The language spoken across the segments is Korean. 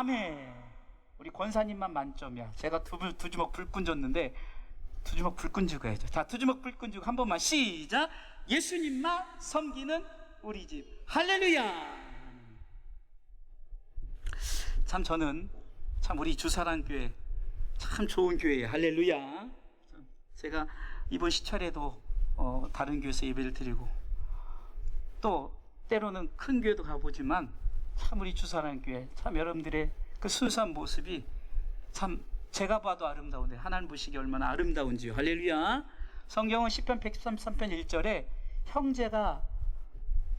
아멘. 우리 권사님만 만점이야. 제가 두, 불- 두 주먹 불끈 줬는데 두 주먹 불끈 주고 해야죠. 자, 두 주먹 불끈 주고 한 번만 시작. 예수님만 섬기는 우리 집. 할렐루야. 참 저는 참 우리 주사랑 교회 참 좋은 교회예요. 할렐루야. 제가 이번 시찰에도 어, 다른 교회에서 예배를 드리고 또 때로는 큰 교회도 가보지만 참 우리 주사랑 교회 참 여러분들의 그 순수한 모습이 참 제가 봐도 아름다운데 하나님 보시기 얼마나 아름다운지요. 할렐루야. 성경은 10편 133편 1절에 형제가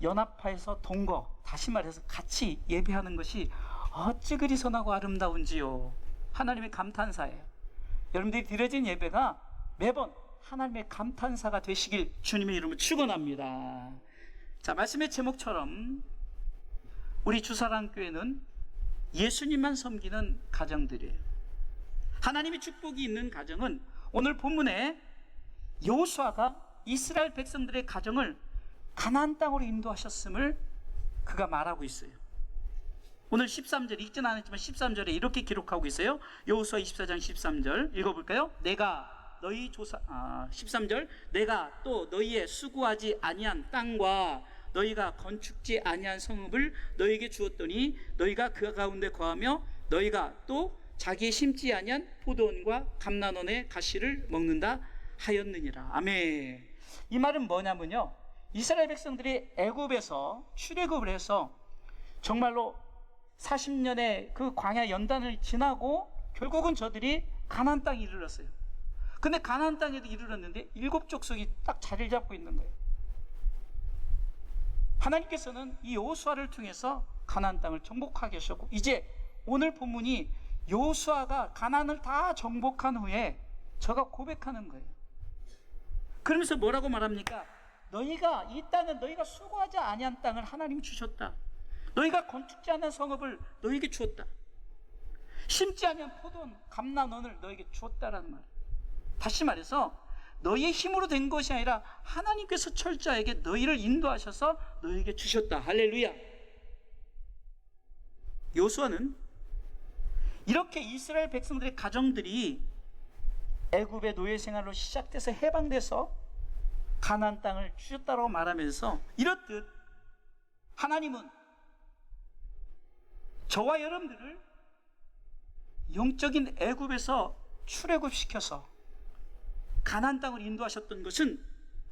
연합하여서 동거 다시 말해서 같이 예배하는 것이 어찌 그리 선하고 아름다운지요. 하나님의 감탄사예요. 여러분들이 드려진 예배가 매번 하나님의 감탄사가 되시길 주님의 이름으로 축원합니다. 자, 말씀의 제목처럼 우리 주사랑 교회는 예수님만 섬기는 가정들이에요. 하나님의 축복이 있는 가정은 오늘 본문에 여호수아가 이스라엘 백성들의 가정을 가나안 땅으로 인도하셨음을 그가 말하고 있어요. 오늘 13절 읽진 않았지만 13절에 이렇게 기록하고 있어요. 여호수아 24장 13절 읽어 볼까요? 내가 너희 조사 아, 13절 내가 또 너희의 수고하지 아니한 땅과 너희가 건축지 아니한 성읍을 너희에게 주었더니 너희가 그 가운데 거하며 너희가 또 자기 심지 아니한 포도원과 감난원의 가시를 먹는다 하였느니라. 아멘. 이 말은 뭐냐면요. 이스라엘 백성들이 애굽에서 출애굽을 해서 정말로 40년의 그 광야 연단을 지나고 결국은 저들이 가나안 땅에 이르렀어요. 근데 가나안 땅에도 이르렀는데 일곱 족속이 딱 자리를 잡고 있는 거예요. 하나님께서는 이 여호수아를 통해서 가나안 땅을 정복하게 하셨고 이제 오늘 본문이 여호수아가 가나안을 다 정복한 후에 저가 고백하는 거예요. 그러면서 뭐라고 말합니까? 너희가 이 땅은 너희가 수고하지 아니한 땅을 하나님이 주셨다. 너희가 건축지 않은 성읍을 너희에게 주었다. 심지 아니한 포도원 감난원을 너희에게 주었다라는 말. 다시 말해서 너희의 힘으로 된 것이 아니라 하나님께서 철저하게 너희를 인도하셔서 너희에게 주셨다. 할렐루야. 요수아는 이렇게 이스라엘 백성들의 가정들이 애굽의 노예 생활로 시작돼서 해방돼서 가나안 땅을 주셨다고 말하면서 이렇듯 하나님은 저와 여러분들을 영적인 애굽에서 출애굽 시켜서 가나안 땅을 인도하셨던 것은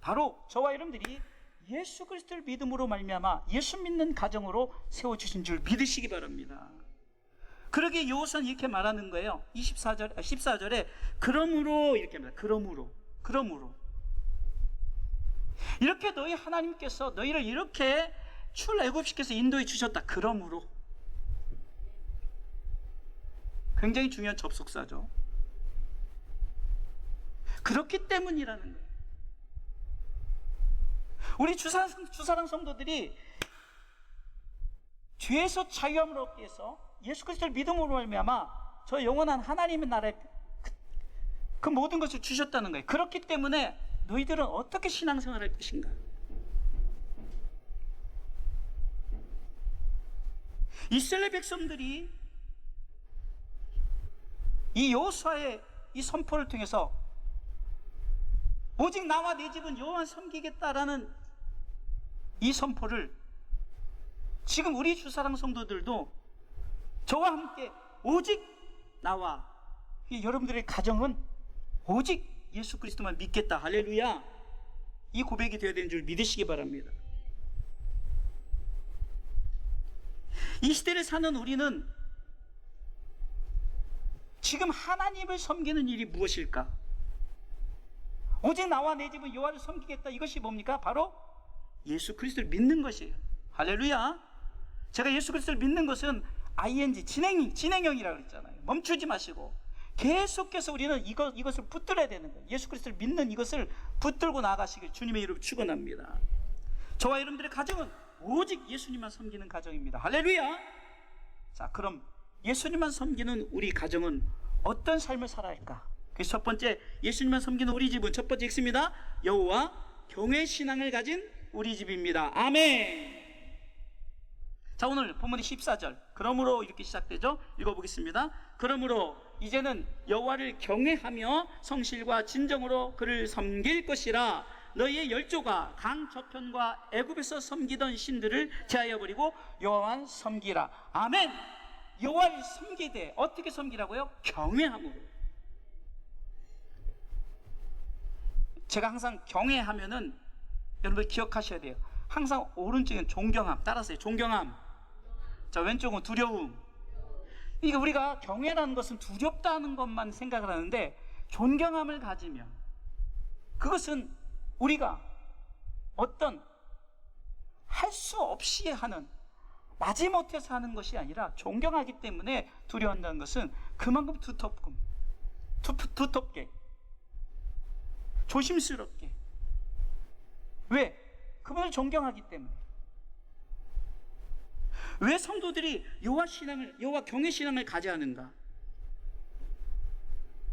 바로 저와 여러분들이 예수 그리스도를 믿음으로 말미암아 예수 믿는 가정으로 세워 주신 줄 믿으시기 바랍니다. 그러게 여호수아는 이렇게 말하는 거예요. 24절 14절에 그러므로 이렇게 말합니다. 그러므로 그러므로 이렇게 너희 하나님께서 너희를 이렇게 출애굽시켜서 인도해 주셨다. 그러므로 굉장히 중요한 접속사죠. 그렇기 때문이라는 거예요. 우리 주사랑, 성도들이 죄에서 자유함을 얻기 위해서 예수 그리스도를 믿음으로 말미암아 저 영원한 하나님의 나라에 그, 그 모든 것을 주셨다는 거예요. 그렇기 때문에 너희들은 어떻게 신앙생활할 것인가? 이스라엘 백성들이 이 여호수아의 이 선포를 통해서 오직 나와 내 집은 여호와 섬기겠다라는 이 선포를 지금 우리 주사랑 성도들도 저와 함께 오직 나와 이 여러분들의 가정은 오직 예수 그리스도만 믿겠다 할렐루야 이 고백이 되어야 되는 줄 믿으시기 바랍니다. 이 시대를 사는 우리는 지금 하나님을 섬기는 일이 무엇일까? 오직 나와 내 집은 여호와를 섬기겠다. 이것이 뭡니까? 바로 예수 그리스도를 믿는 것이에요. 할렐루야. 제가 예수 그리스도를 믿는 것은 ing 진행 진행형이라고 그랬잖아요. 멈추지 마시고 계속해서 우리는 이것 이것을 붙들어야 되는 거예요. 예수 그리스도를 믿는 이것을 붙들고 나가시길 주님의 이름으로 축원합니다. 저와 여러분들의 가정은 오직 예수님만 섬기는 가정입니다. 할렐루야. 자, 그럼 예수님만 섬기는 우리 가정은 어떤 삶을 살아야 할까? 그래서 첫 번째 예수님만 섬기는 우리 집은 첫 번째 읽습니다. 여호와 경외 신앙을 가진 우리 집입니다. 아멘. 자, 자 오늘 본문의 14절. 그러므로 이렇게 시작되죠? 읽어보겠습니다. 그러므로 이제는 여호와를 경외하며 성실과 진정으로 그를 섬길 것이라. 너희의 열조가 강 저편과 애굽에서 섬기던 신들을 제하여 버리고 여호와만 섬기라. 아멘. 여호와를 섬기되 어떻게 섬기라고요? 경외함으로 제가 항상 경외하면은 여러분 기억하셔야 돼요. 항상 오른쪽엔 존경함 따라서요. 존경함. 자 왼쪽은 두려움. 그러니까 우리가 경외라는 것은 두렵다는 것만 생각을 하는데 존경함을 가지면 그것은 우리가 어떤 할 수 없이 하는 마지못해서 하는 것이 아니라 존경하기 때문에 두려워한다는 것은 그만큼 두텁고 두, 두텁게 조심스럽게 왜? 그분을 존경하기 때문에 왜 성도들이 여호와 신앙을 여호와 경외 신앙을 가져야 하는가?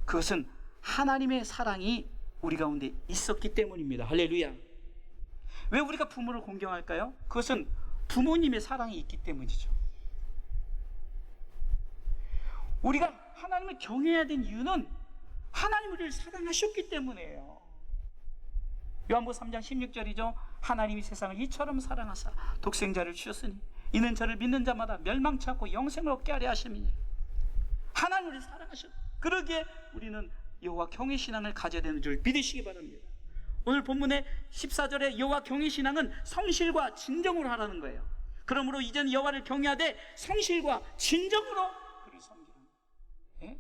그것은 하나님의 사랑이 우리 가운데 있었기 때문입니다. 할렐루야. 왜 우리가 부모를 공경할까요? 그것은 부모님의 사랑이 있기 때문이죠. 우리가 하나님을 경외해야 된 이유는 하나님 우리를 사랑하셨기 때문이에요. 요한복 3장 16절이죠. 하나님이 세상을 이처럼 사랑하사 독생자를 주셨으니 이는 저를 믿는 자마다 멸망치 않고 영생을 얻게 하려 하심이니 하나님 우리를 사랑하셨. 그러기에 우리는 여호와 경외 신앙을 가져야 되는 줄 믿으시기 바랍니다. 오늘 본문의 14절에 여호와 경외 신앙은 성실과 진정으로 하라는 거예요. 그러므로 이제는 여호와를 경외하되 성실과 진정으로 그를 섬기는 예?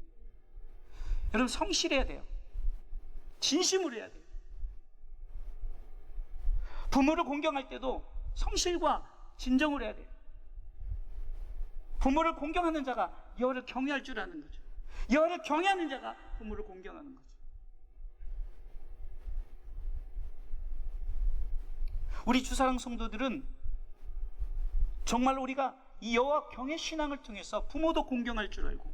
여러분 성실해야 돼요. 진심으로 해야 돼요. 부모를 공경할 때도 성실과 진정으로 해야 돼요. 부모를 공경하는 자가 여호와를 경외할 줄 아는 거죠. 여호와를 경외하는 자가 부모를 공경하는 거죠. 우리 주사랑 성도들은 정말 우리가 이 여호와 경외 신앙을 통해서 부모도 공경할 줄 알고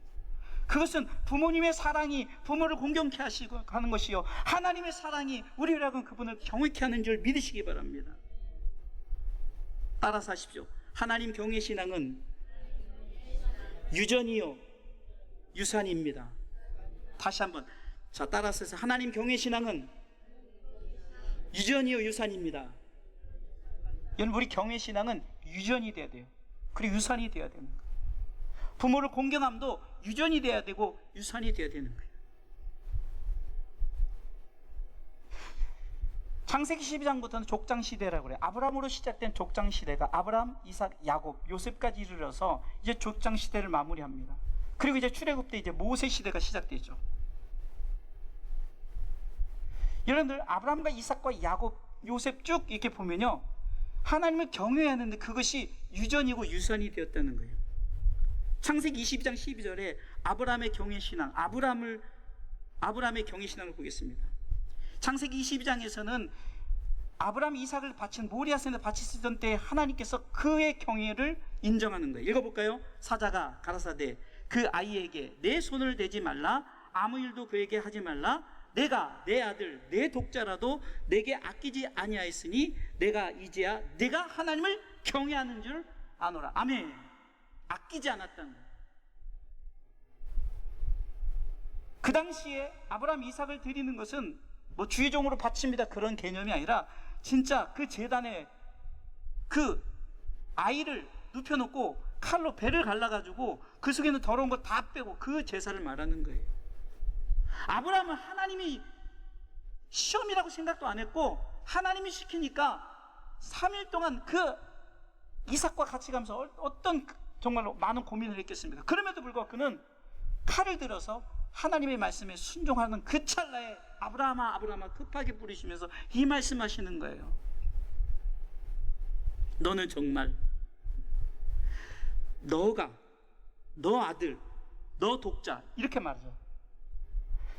그것은 부모님의 사랑이 부모를 공경케 하시고 하는 것이요 하나님의 사랑이 우리를 하여금 그분을 경외케 하는 줄 믿으시기 바랍니다. 따라서 하십시오. 하나님 경외 신앙은 유전이요 유산입니다. 다시 한번 자 따라서 해서 하나님 경외 신앙은 유전이요 유산입니다. 여러분 우리 경외 신앙은 유전이 돼야 돼요. 그리고 유산이 돼야 거예요. 부모를 공경함도 유전이 돼야 되고 유산이 돼야 되는 거예요. 창세기 12장부터는 족장 시대라고 그래요. 아브라함으로 시작된 족장 시대가 아브라함, 이삭, 야곱, 요셉까지 이르러서 이제 족장 시대를 마무리합니다. 그리고 이제 출애굽 때 이제 모세 시대가 시작되죠. 여러분들 아브라함과 이삭과 야곱, 요셉 쭉 이렇게 보면요. 하나님을 경외하는데 그것이 유전이고 유산이 되었다는 거예요. 창세기 22장 12절에 아브라함의 경외 신앙, 아브라함을 아브라함의 경외 신앙을 보겠습니다. 창세기 22장에서는 아브라함 이삭을 바친 모리아산에 바치시던 때 하나님께서 그의 경외를 인정하는 거예요. 읽어볼까요? 사자가 가라사대 그 아이에게 내 손을 대지 말라 아무 일도 그에게 하지 말라 내가 내 아들 내 독자라도 내게 아끼지 아니하였으니 내가 이제야 내가 하나님을 경외하는 줄 아노라 아멘 아끼지 않았다는 거예요. 그 당시에 아브라함 이삭을 드리는 것은 뭐 주의종으로 바칩니다 그런 개념이 아니라 진짜 그 재단에 그 아이를 눕혀놓고 칼로 배를 갈라가지고 그 속에 있는 더러운 거 다 빼고 그 제사를 말하는 거예요. 아브라함은 하나님이 시험이라고 생각도 안 했고 하나님이 시키니까 3일 동안 그 이삭과 같이 가면서 어- 어떤 정말로 많은 고민을 했겠습니까? 그럼에도 불구하고 그는 칼을 들어서 하나님의 말씀에 순종하는 그 찰나에 아브라함아 아브라함아 급하게 부르시면서 이 말씀하시는 거예요. 너는 정말 너가 너 아들 너 독자 이렇게 말하죠.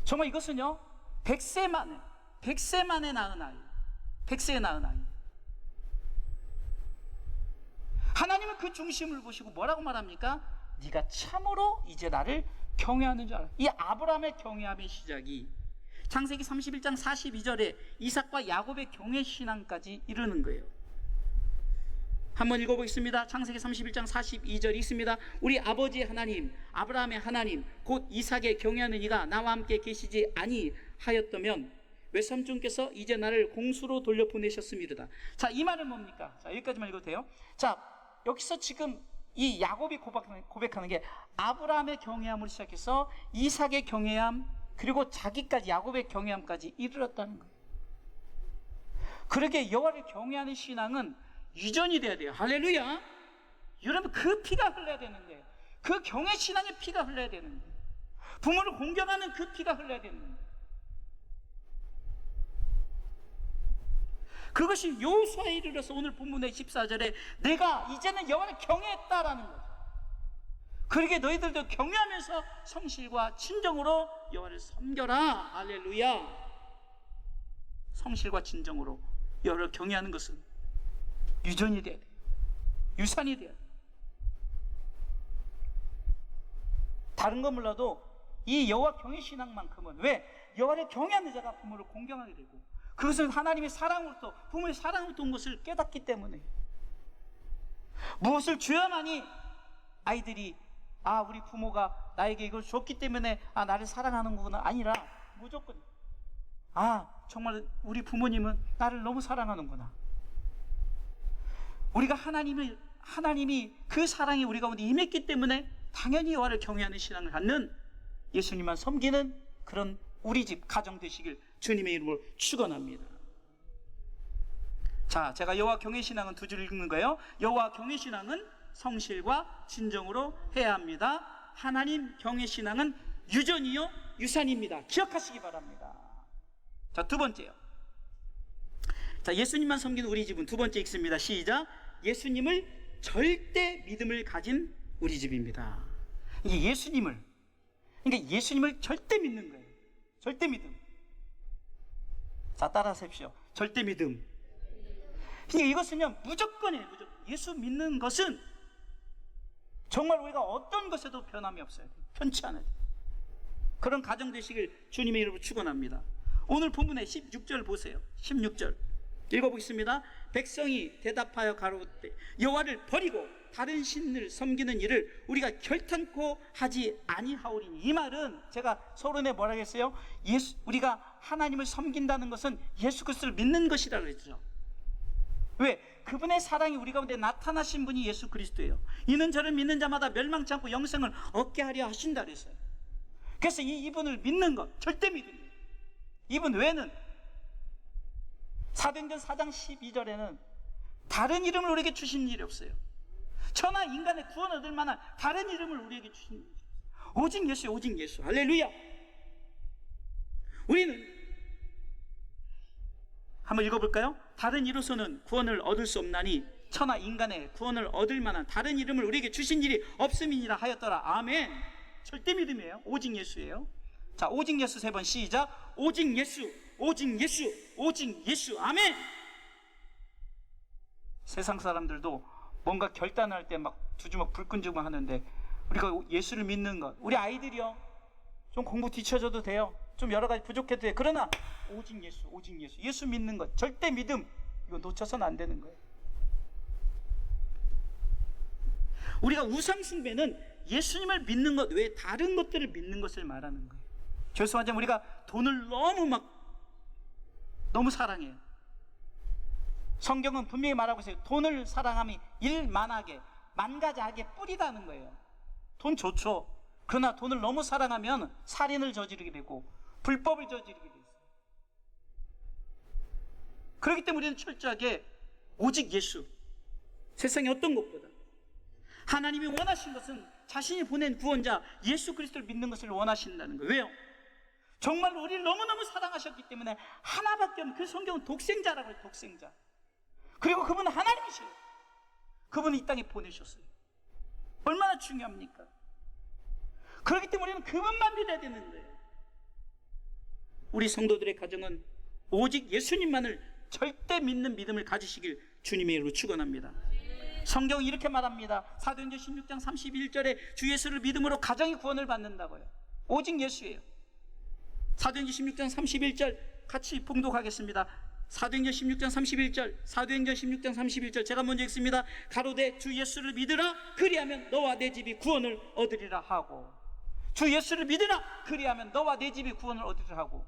정말 이것은요 100세 만에 100세 만에 낳은 아이 100세에 낳은 아이 하나님은 그 중심을 보시고 뭐라고 말합니까? 네가 참으로 이제 나를 경외하는 줄 알아. 이 아브라함의 경외함의 시작이 창세기 31장 42절에 이삭과 야곱의 경외 신앙까지 이르는 거예요. 한번 읽어보겠습니다. 창세기 31장 42절 있습니다. 우리 아버지 하나님, 아브라함의 하나님, 곧 이삭의 경외하는 이가 나와 함께 계시지 아니하였다면 외삼촌께서 이제 나를 공수로 돌려 보내셨음이로다. 자, 이 말은 뭡니까? 자, 여기까지만 읽어도 돼요. 자, 여기서 지금 이 야곱이 고백하는, 게 아브라함의 경외함으로 시작해서 이삭의 경외함 그리고 자기까지 야곱의 경외함까지 이르렀다는 거예요. 그렇게 여호와를 경외하는 신앙은 유전이 돼야 돼요. 할렐루야. 여러분 그 피가 흘러야 되는데 그 경외 신앙의 피가 흘러야 되는데 부모를 공경하는 그 피가 흘러야 되는데 그것이 요수아에 이르러서 오늘 본문의 14절에 내가 이제는 여호와를 경외했다라는 거죠. 그러게 너희들도 경외하면서 성실과 진정으로 여호와를 섬겨라. 할렐루야. 성실과 진정으로 여호와를 경외하는 것은 유전이 돼야 돼요. 유산이 돼야 돼요. 다른 건 몰라도 이 여호와 경외 신앙만큼은 왜 여호와를 경외하는 자가 부모를 공경하게 되고 그것은 하나님의 사랑으로부터 부모의 사랑으로부터 온 것을 깨닫기 때문에. 무엇을 줘야만이 아이들이 아 우리 부모가 나에게 이걸 줬기 때문에 아 나를 사랑하는 거구나 아니라 무조건 아 정말 우리 부모님은 나를 너무 사랑하는구나. 우리가 하나님을 하나님이 그 사랑이 우리 가운데 임했기 때문에 당연히 여호와를 경외하는 신앙을 갖는 예수님만 섬기는 그런 우리 집 가정 되시길 주님의 이름으로 축원합니다. 자, 제가 여호와 경외 신앙은 두 줄 읽는 거예요. 여호와 경외 신앙은 성실과 진정으로 해야 합니다. 하나님 경외 신앙은 유전이요 유산입니다. 기억하시기 바랍니다. 자, 두 번째요. 자, 예수님만 섬기는 우리 집은 두 번째 읽습니다. 시작. 예수님을 절대 믿음을 가진 우리 집입니다. 이게 예수님을 그러니까 예수님을 절대 믿는 거예요. 절대 믿음. 자, 따라하십시오. 절대 믿음. 그러니까 이것은요, 무조건이에요. 무조건. 예수 믿는 것은 정말 우리가 어떤 것에도 변함이 없어요. 편치 않아요. 그런 가정 되시길 주님의 이름으로 축원합니다. 오늘 본문의 16절 보세요. 16절. 읽어보겠습니다. 백성이 대답하여 가로되 여호와를 버리고 다른 신을 섬기는 일을 우리가 결탄코 하지 아니하오리니 이 말은 제가 서론에 뭐라 했어요? 예수 우리가 하나님을 섬긴다는 것은 예수 그리스도를 믿는 것이라 그랬죠. 왜? 그분의 사랑이 우리 가운데 나타나신 분이 예수 그리스도예요. 이는 저를 믿는 자마다 멸망치 않고 영생을 얻게 하려 하신다 그랬어요. 그래서 이 이분을 믿는 것 절대 믿음이에요. 이분 외에는 사도행전 4장 12절에는 다른 이름을 우리에게 주신 일이 없어요. 천하 인간의 구원 얻을 만한 다른 이름을 우리에게 주신 없어요. 오직 예수, 오직 예수. 할렐루야. 우리는 한번 읽어볼까요? 다른 이로서는 구원을 얻을 수 없나니 천하 인간의 구원을 얻을 만한 다른 이름을 우리에게 주신 일이 없음이니라 하였더라. 아멘. 절대 믿음이에요. 오직 예수예요. 자, 오직 예수 세 번 시작. 오직 예수, 오직 예수, 오직 예수. 아멘. 세상 사람들도 뭔가 결단할 때 막 두 주먹 불끈 주먹 하는데 우리가 예수를 믿는 것, 우리 아이들이요. 좀 공부 뒤쳐져도 돼요. 좀 여러 가지 부족해도 돼요. 그러나 오직 예수, 오직 예수. 예수 믿는 것, 절대 믿음. 이거 놓쳐서는 안 되는 거예요. 우리가 우상 숭배는 예수님을 믿는 것 외에 다른 것들을 믿는 것을 말하는 거예요. 죄송하지만 우리가 돈을 너무 막 너무 사랑해요. 성경은 분명히 말하고 있어요. 돈을 사랑함이 일만하게 만가지하게 뿌리다는 거예요. 돈 좋죠. 그러나 돈을 너무 사랑하면 살인을 저지르게 되고 불법을 저지르게 돼요. 그렇기 때문에 우리는 철저하게 오직 예수 세상의 어떤 것보다 하나님이 원하신 것은 자신이 보낸 구원자 예수 그리스도를 믿는 것을 원하신다는 거예요. 왜요? 정말 우리를 너무너무 사랑하셨기 때문에 하나밖에 없는 그 성경은 독생자라고 해요. 독생자. 그리고 그분은 하나님이세요. 그분은 이 땅에 보내셨어요. 얼마나 중요합니까? 그렇기 때문에 우리는 그분만 믿어야 되는 거예요. 우리 성도들의 가정은 오직 예수님만을 절대 믿는 믿음을 가지시길 주님의 이름으로 축원합니다. 성경은 이렇게 말합니다. 사도행전 16장 31절에 주 예수를 믿음으로 가정이 구원을 받는다고요. 오직 예수예요. 사도행전 16장 31절 같이 봉독하겠습니다. 사도행전 16장 31절, 사도행전 16장 31절 제가 먼저 읽습니다. 가로되 주 예수를 믿으라 그리하면 너와 내 집이 구원을 얻으리라 하고 주 예수를 믿으라 그리하면 너와 내 집이 구원을 얻으리라 하고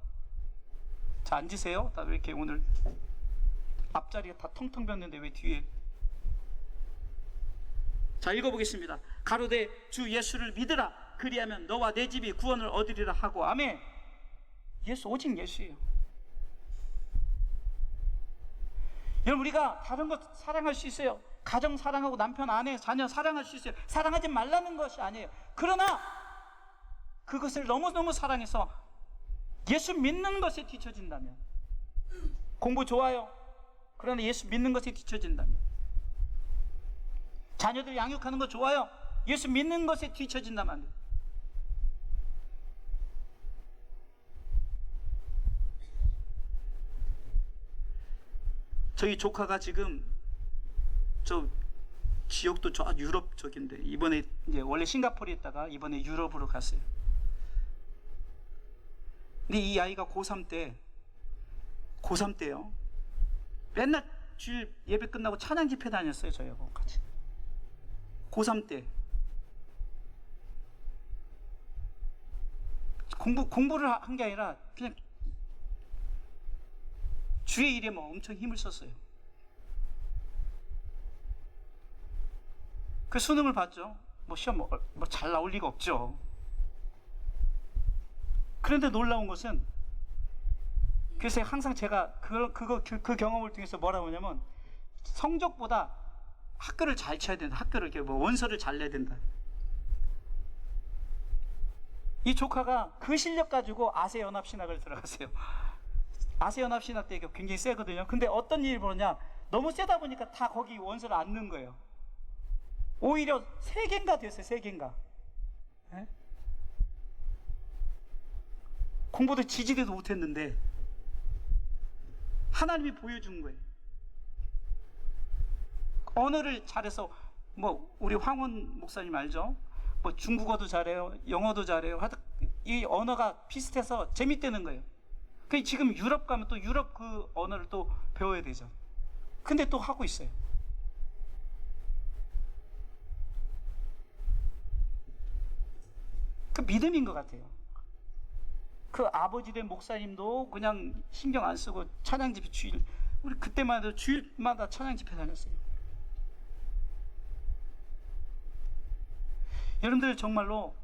자 앉으세요. 다왜 이렇게 오늘 앞자리가 다 텅텅 비었는데 왜 뒤에 자 읽어보겠습니다. 가로되 주 예수를 믿으라 그리하면 너와 내 집이 구원을 얻으리라 하고 아멘. 예수 오직 예수예요. 여러분 우리가 다른 것 사랑할 수 있어요. 가정 사랑하고 남편 아내 자녀 사랑할 수 있어요. 사랑하지 말라는 것이 아니에요. 그러나 그것을 너무너무 사랑해서 예수 믿는 것에 뒤처진다면 공부 좋아요. 그러나 예수 믿는 것에 뒤처진다면 자녀들 양육하는 거 좋아요. 예수 믿는 것에 뒤처진다면 안 돼요. 저희 조카가 지금 저 지역도 저 유럽 쪽인데 이번에 이제 원래 싱가포르에 있다가 이번에 유럽으로 갔어요. 근데 이 아이가 고3 때 고3 때요. 맨날 주일 예배 끝나고 찬양 집회 다녔어요, 저희하고 같이. 고3 때. 공부 공부를 한 게 아니라 그냥 주의 일에 뭐 엄청 힘을 썼어요. 그 수능을 봤죠. 뭐 시험 뭐잘 나올 리가 없죠. 그런데 놀라운 것은 그래서 항상 제가 그걸 그거 그, 그 경험을 통해서 뭐라고 하냐면 성적보다 학교를 잘 쳐야 된다. 학교를 이렇게 뭐 원서를 잘 내야 된다. 이 조카가 그 실력 가지고 아세 연합 신학을 들어갔어요. 아세 연합 신학 때 이게 굉장히 세거든요. 근데 어떤 일이 벌었냐? 너무 세다 보니까 다 거기 원서를 안 넣은 거예요. 오히려 세 개인가 됐어요. 세 개인가. 예? 공부도 지지대도 못했는데 하나님이 보여준 거예요. 언어를 잘해서 뭐 우리 황원 목사님 알죠? 뭐 중국어도 잘해요, 영어도 잘해요. 하여튼 이 언어가 비슷해서 재밌다는 거예요. 그 지금 유럽 가면 또 유럽 그 언어를 또 배워야 되죠. 근데 또 하고 있어요. 그 믿음인 것 같아요. 그 아버지 된 목사님도 그냥 신경 안 쓰고 찬양 집회 주일 우리 그때만 해도 주일마다 찬양 집회 다녔어요. 여러분들 정말로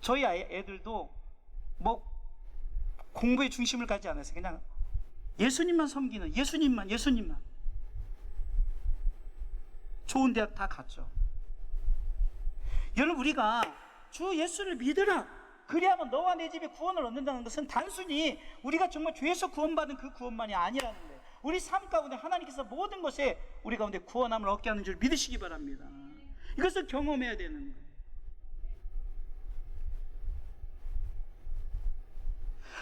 저희 애들도 뭐 공부에 중심을 가지 않았어요. 그냥 예수님만 섬기는 예수님만 예수님만 좋은 대학 다 갔죠. 여러분 우리가 주 예수를 믿으라 그리하면 너와 내 집에 구원을 얻는다는 것은 단순히 우리가 정말 죄에서 구원받은 그 구원만이 아니라는 거예요. 우리 삶 가운데 하나님께서 모든 것에 우리 가운데 구원함을 얻게 하는 줄 믿으시기 바랍니다. 이것을 경험해야 되는 거예요.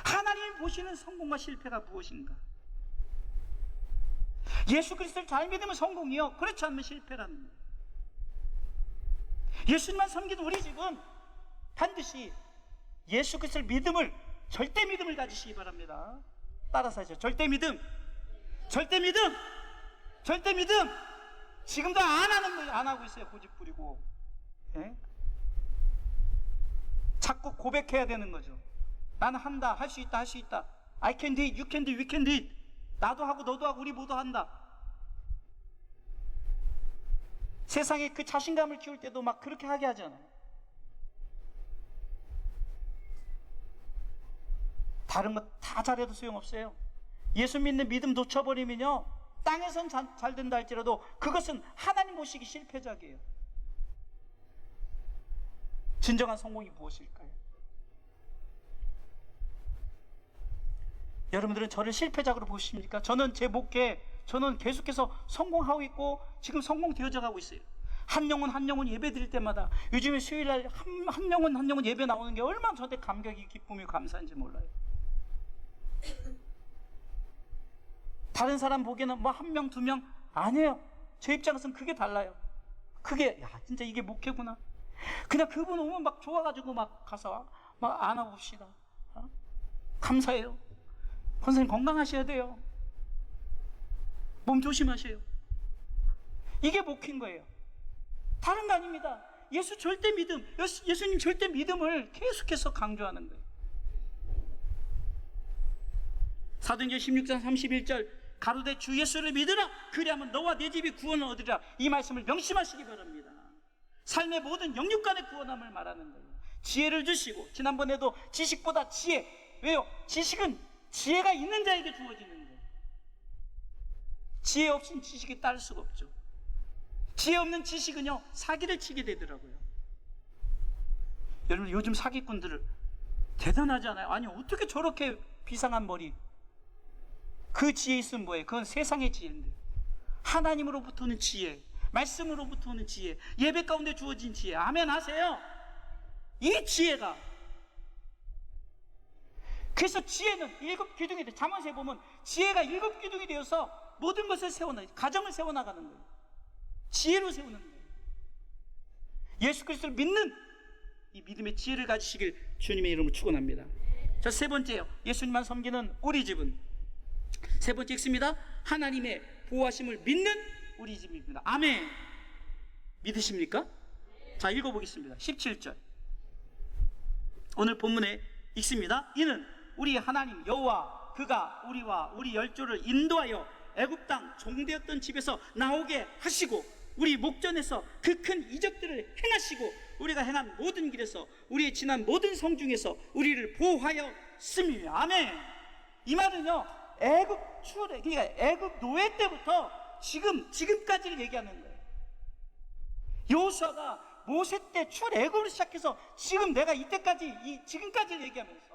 하나님 보시는 성공과 실패가 무엇인가? 예수 그리스도를 잘 믿으면 성공이요. 그렇지 않으면 실패라는 거예요. 예수님만 섬기는 우리 집은 반드시 예수 그리스도를 믿음을 절대 믿음을 가지시기 바랍니다. 따라서 하죠. 절대 믿음. 절대 믿음. 절대 믿음. 지금도 안 하는 거예요. 안 하고 있어요. 고집 부리고. 예? 자꾸 고백해야 되는 거죠. 나는 한다. 할 수 있다. 할 수 있다. I can do it. You can do it. We can do it. 나도 하고 너도 하고 우리 모두 한다. 세상에 그 자신감을 키울 때도 막 그렇게 하게 하잖아요. 다른 거 다 잘해도 소용없어요. 예수 믿는 믿음 놓쳐버리면요. 땅에선 잘, 잘 된다 할지라도 그것은 하나님 보시기 실패작이에요. 진정한 성공이 무엇일까요? 여러분들은 저를 실패작으로 보십니까? 저는 제 목회, 저는 계속해서 성공하고 있고 지금 성공되어져 가고 있어요. 한 영혼 한 영혼 예배 드릴 때마다 요즘에 수요일 날 한, 한 영혼 한 영혼 예배 나오는 게 얼마나 저한테 감격이 기쁨이 감사한지 몰라요. 다른 사람 보기에는 뭐 한 명, 두 명 아니에요. 제 입장에서는 그게 달라요. 그게 야 진짜 이게 목회구나. 그냥 그분 오면 막 좋아가지고 막 가서 막 안아봅시다. 어? 감사해요. 권사님 건강하셔야 돼요. 몸 조심하세요. 이게 목회인 거예요. 다른 거 아닙니다. 예수 절대 믿음, 예수, 예수님 절대 믿음을 계속해서 강조하는 거예요. 사도행전 16장 31절 가로되 주 예수를 믿으라 그리하면 너와 내 집이 구원을 얻으리라 이 말씀을 명심하시기 바랍니다. 삶의 모든 영육간의 구원함을 말하는 거예요. 지혜를 주시고 지난번에도 지식보다 지혜 왜요? 지식은 지혜가 있는 자에게 주어지는 거예요. 지혜 없인 지식이 따를 수가 없죠. 지혜 없는 지식은요 사기를 치게 되더라고요. 여러분 요즘 사기꾼들을 대단하지 않아요? 아니 어떻게 저렇게 비상한 머리 그 지혜 있으면 뭐예요? 그건 세상의 지혜인데 하나님으로부터 는 지혜 말씀으로부터 는 지혜 예배 가운데 주어진 지혜 아멘 하세요 이 지혜가 그래서 지혜는 일곱 기둥이 돼 잠언서에 보면 지혜가 일곱 기둥이 되어서 모든 것을 세워나 가정을 세워나가는 거예요 지혜로 세우는 거예요 예수 그리스도를 믿는 이 믿음의 지혜를 가지시길 주님의 이름으로 축원합니다 자 세 번째요 예수님만 섬기는 우리 집은 세 번째 읽습니다. 하나님의 보호하심을 믿는 우리 집입니다. 아멘. 믿으십니까? 자, 읽어보겠습니다. 17절. 오늘 본문에 읽습니다. 이는 우리 하나님 여호와 그가 우리와 우리 열조를 인도하여 애굽 땅 종되었던 집에서 나오게 하시고 우리 목전에서 그 큰 이적들을 행하시고 우리가 행한 모든 길에서 우리의 지난 모든 성 중에서 우리를 씀이며 아멘. 이 말은요 애굽 출애 그러니까 애굽 노예 때부터 지금 지금까지를 얘기하는 거예요. 여호수아가 모세 때 출애굽을 시작해서 지금 내가 이때까지 이 지금까지를 얘기하면서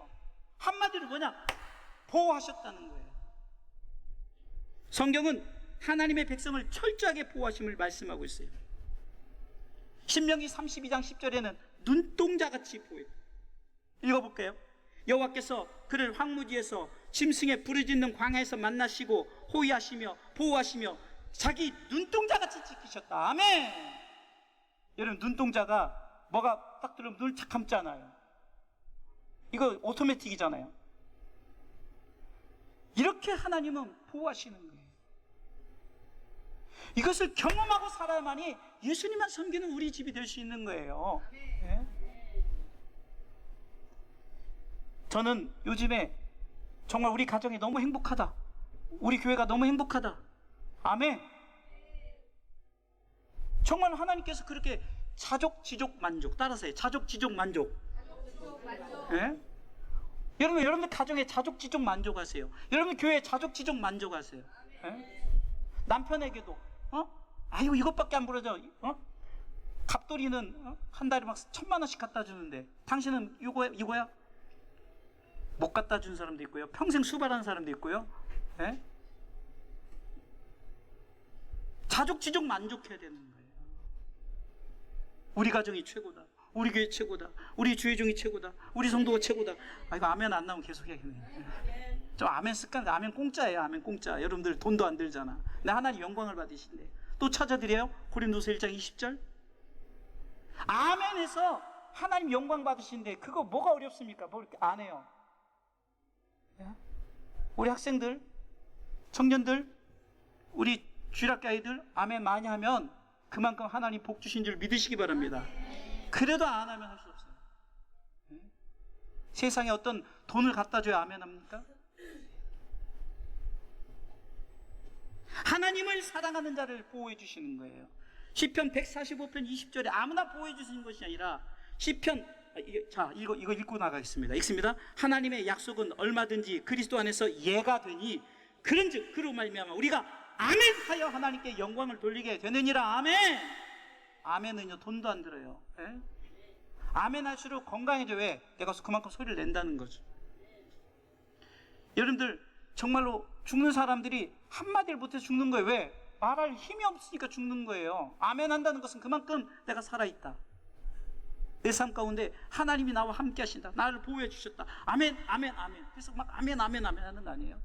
한마디로 뭐냐 보호하셨다는 거예요. 성경은 하나님의 백성을 철저하게 보호하심을 말씀하고 있어요. 신명기 32장 10절에는 눈동자같이 보여. 읽어볼게요. 여호와께서 그를 황무지에서 짐승의 부르짖는 광야에서 만나시고 호위하시며 보호하시며 자기 눈동자같이 지키셨다. 아멘. 여러분 눈동자가 뭐가 딱 들으면 눈을 착 감잖아요. 이거 오토매틱이잖아요. 이렇게 하나님은 보호하시는 거예요. 이것을 경험하고 살아야만이 예수님만 섬기는 우리 집이 될 수 있는 거예요. 예? 저는 요즘에 정말 우리 가정이 너무 행복하다. 우리 교회가 너무 행복하다. 아멘. 정말 하나님께서 그렇게 자족, 지족, 만족. 따라서 해. 자족, 지족, 만족. 예? 여러분, 여러분들 가정에 자족, 지족, 만족하세요. 여러분 교회에 자족, 지족, 만족하세요. 예? 남편에게도, 어? 아이고, 이것밖에 안 부러져. 어? 갑돌이는 어? 한 달에 막 천만 원씩 갖다 주는데, 당신은 이거야? 이거야? 못 갖다 준 사람도 있고요. 평생 수발한 사람도 있고요. 예? 자족지족 만족해야 되는 거예요. 우리 가정이 최고다. 우리 교회 최고다. 우리 주의종이 최고다. 우리 성도가 최고다. 아 이거 아멘 안 나오면 계속 해야겠네. 좀 아멘 습관, 아멘 공짜예요. 아멘 공짜. 여러분들 돈도 안 들잖아. 근데 하나님 영광을 받으신대. 또 찾아드려요. 고린도서 1장 20절. 아멘해서 하나님 영광 받으신데 그거 뭐가 어렵습니까? 뭐 이렇게 안 해요. 우리 학생들, 청년들, 우리 주일학교 아이들 아멘 많이 하면 그만큼 하나님 복 주신 줄 믿으시기 바랍니다. 그래도 안 하면 할 수 없어요. 네? 세상에 어떤 돈을 갖다 줘야 아멘 합니까? 하나님을 사랑하는 자를 보호해 주시는 거예요. 시편 145편 20절에 아무나 보호해 주시는 것이 아니라 시편 아, 자 이거 이거 읽고 나가겠습니다. 읽습니다. 하나님의 약속은 얼마든지 그리스도 안에서 예가 되니 그런즉 그로 말미암아 우리가 아멘하여 하나님께 영광을 돌리게 되느니라 아멘. 아멘은요 돈도 안 들어요. 예? 아멘 할수록 건강해져 왜? 내가 그만큼 소리를 낸다는 거죠. 여러분들 정말로 죽는 사람들이 한마디를 못해서 죽는 거예요. 왜? 말할 힘이 없으니까 죽는 거예요. 아멘 한다는 것은 그만큼 내가 살아있다. 내 삶 가운데 하나님이 나와 함께 하신다. 나를 보호해 주셨다. 아멘, 아멘, 아멘. 그래서 막 아멘, 아멘, 아멘 하는 거 아니에요?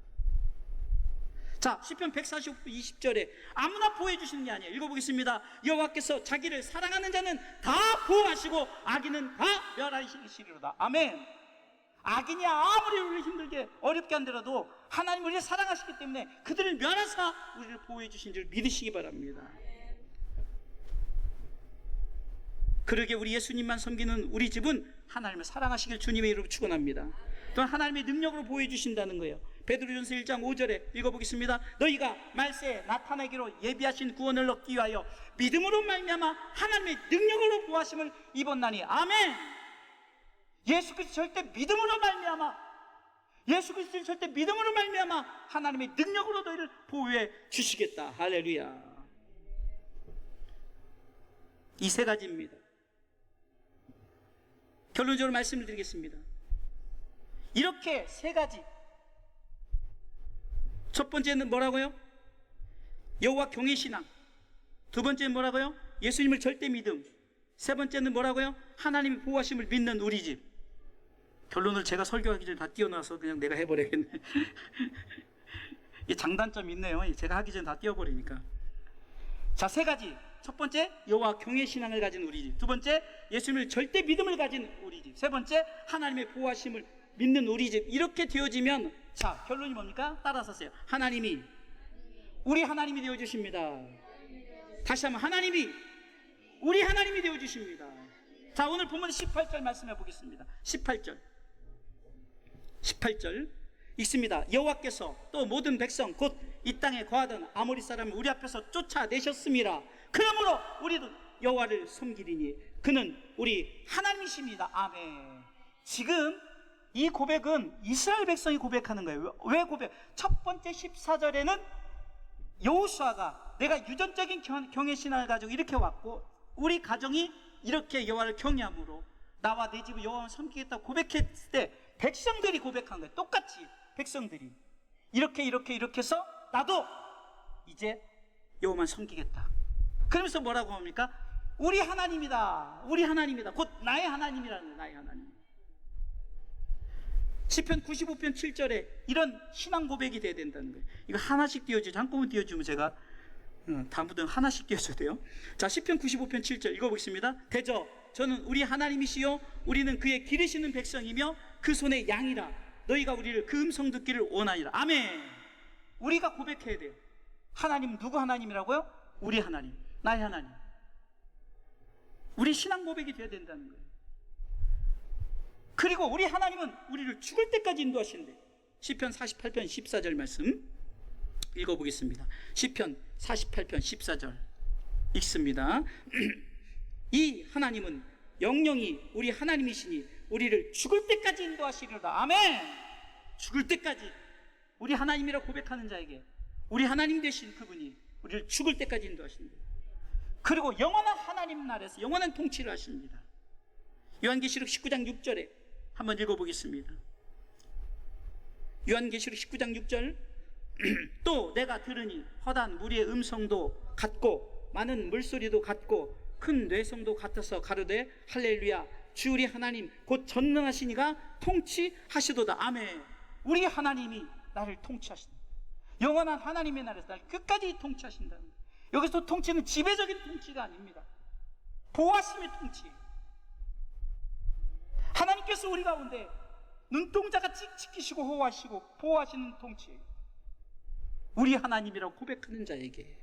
자, 시편 145편 20절에 아무나 보호해 주시는 게 아니에요. 읽어 보겠습니다. 여호와께서 자기를 사랑하는 자는 다 보호하시고 악인은 다 멸하시리로다. 아멘. 악인이 아무리 우리를 힘들게 어렵게 한더라도 하나님 우리를 사랑하시기 때문에 그들을 면하사 우리를 보호해 주신 줄 믿으시기 바랍니다. 그러게 우리 예수님만 섬기는 우리 집은 하나님을 사랑하시길 주님의 이름으로 축원합니다. 또한 하나님의 능력으로 보여 주신다는 거예요. 베드로전서 1장 5절에 읽어보겠습니다. 너희가 말세에 나타내기로 예비하신 구원을 얻기 위하여 믿음으로 말미암아 하나님의 능력으로 보하심을 입었나니 아멘. 예수 그리스도 절대 믿음으로 말미암아 예수 그리스도 절대 믿음으로 말미암아 하나님의 능력으로 너희를 보호해 주시겠다. 할렐루야. 이 세 가지입니다. 결론적으로 말씀을 드리겠습니다. 이렇게 세 가지. 첫 번째는 뭐라고요? 여호와 경외 신앙. 두 번째는 뭐라고요? 예수님을 절대 믿음. 세 번째는 뭐라고요? 하나님의 보호하심을 믿는 우리 집. 결론을 제가 설교하기 전에 다 띄워놔서 그냥 내가 해버려야겠네. 이 장단점이 있네요. 제가 하기 전에 다 띄워버리니까. 자, 세 가지. 첫 번째, 여호와 경외 신앙을 가진 우리 집. 두 번째, 예수님을 절대 믿음을 가진 우리 집. 세 번째, 하나님의 보호하심을 믿는 우리 집. 이렇게 되어지면 자, 결론이 뭡니까? 따라서 세요. 하나님이 우리 하나님이 되어 주십니다. 다시 한번 하나님이 우리 하나님이 되어 주십니다. 자, 오늘 본문 18절 말씀해 보겠습니다. 18절. 18절 읽습니다. 여호와께서 또 모든 백성 곧 이 땅에 거하던 아모리 사람을 우리 앞에서 쫓아내셨습니다. 그러므로 우리도 여호와를 섬기리니 그는 우리 하나님이십니다. 아멘. 지금 이 고백은 이스라엘 백성이 고백하는 거예요. 왜 고백? 첫 번째 14절에는 여호수아가 내가 유전적인 경- 경외 신앙을 가지고 이렇게 왔고 우리 가정이 이렇게 여호와를 경외함으로 나와 내 집을 여호와를 섬기겠다고 고백했을 때 백성들이 고백한 거예요. 똑같이 백성들이 이렇게 이렇게 이렇게 해서 나도 이제 여호와만 섬기겠다. 그러면서 뭐라고 합니까? 우리 하나님이다. 우리 하나님이다. 곧 나의 하나님이라는 거예요. 나의 하나님. 시편 95편 7절에 이런 신앙 고백이 돼야 된다는 거예요. 이거 하나씩 띄워주죠. 한꺼번에 띄워주면 제가 어, 다음부터는 하나씩 띄워줘야 돼요. 자, 시편 95편 7절 읽어보겠습니다. 대저 저는 우리 하나님이시요 우리는 그의 기르시는 백성이며 그 손의 양이라 너희가 우리를 그 음성 듣기를 원하니라. 아멘. 우리가 고백해야 돼요. 하나님 누구 하나님이라고요? 우리 하나님, 나의 하나님. 우리 신앙 고백이 돼야 된다는 거예요. 그리고 우리 하나님은 우리를 죽을 때까지 인도하신대. 시편 48편 14절 말씀 읽어보겠습니다. 시편 48편 14절 읽습니다. 이 하나님은 영영이 우리 하나님이시니 우리를 죽을 때까지 인도하시리로다. 아멘. 죽을 때까지 우리 하나님이라 고백하는 자에게 우리 하나님 되신 그분이 우리를 죽을 때까지 인도하신다. 그리고 영원한 하나님 나라에서 영원한 통치를 하십니다. 요한계시록 19장 6절에 한번 읽어보겠습니다. 요한계시록 19장 6절. 또 내가 들으니 허단 무리의 음성도 같고 많은 물소리도 같고 큰 뇌성도 같아서 가로되 할렐루야 주 우리 하나님 곧 전능하시니가 통치하시도다. 아멘. 우리 하나님이 나를 통치하신다. 영원한 하나님의 나라에서 나를 끝까지 통치하신다는 거예요. 여기서 통치는 지배적인 통치가 아닙니다. 보호하심의 통치예요 하나님께서 우리 가운데 눈동자같이 지키시고 호하시고 보호하시는 통치. 우리 하나님이라고 고백하는 자에게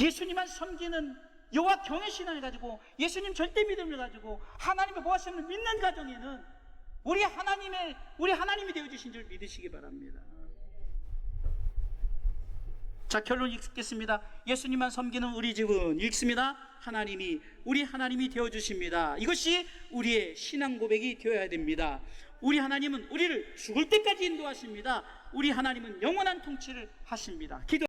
예수님만 섬기는 여호와 경외 신앙을 가지고 예수님 절대 믿음을 가지고 하나님의 보호하심을 믿는 가정에는 우리 하나님의 우리 하나님이 되어 주신 줄 믿으시기 바랍니다. 자 결론 읽겠습니다. 예수님만 섬기는 우리 집은 읽습니다. 하나님이 우리 하나님이 되어 주십니다. 이것이 우리의 신앙 고백이 되어야 됩니다. 우리 하나님은 우리를 죽을 때까지 인도하십니다. 우리 하나님은 영원한 통치를 하십니다. 기도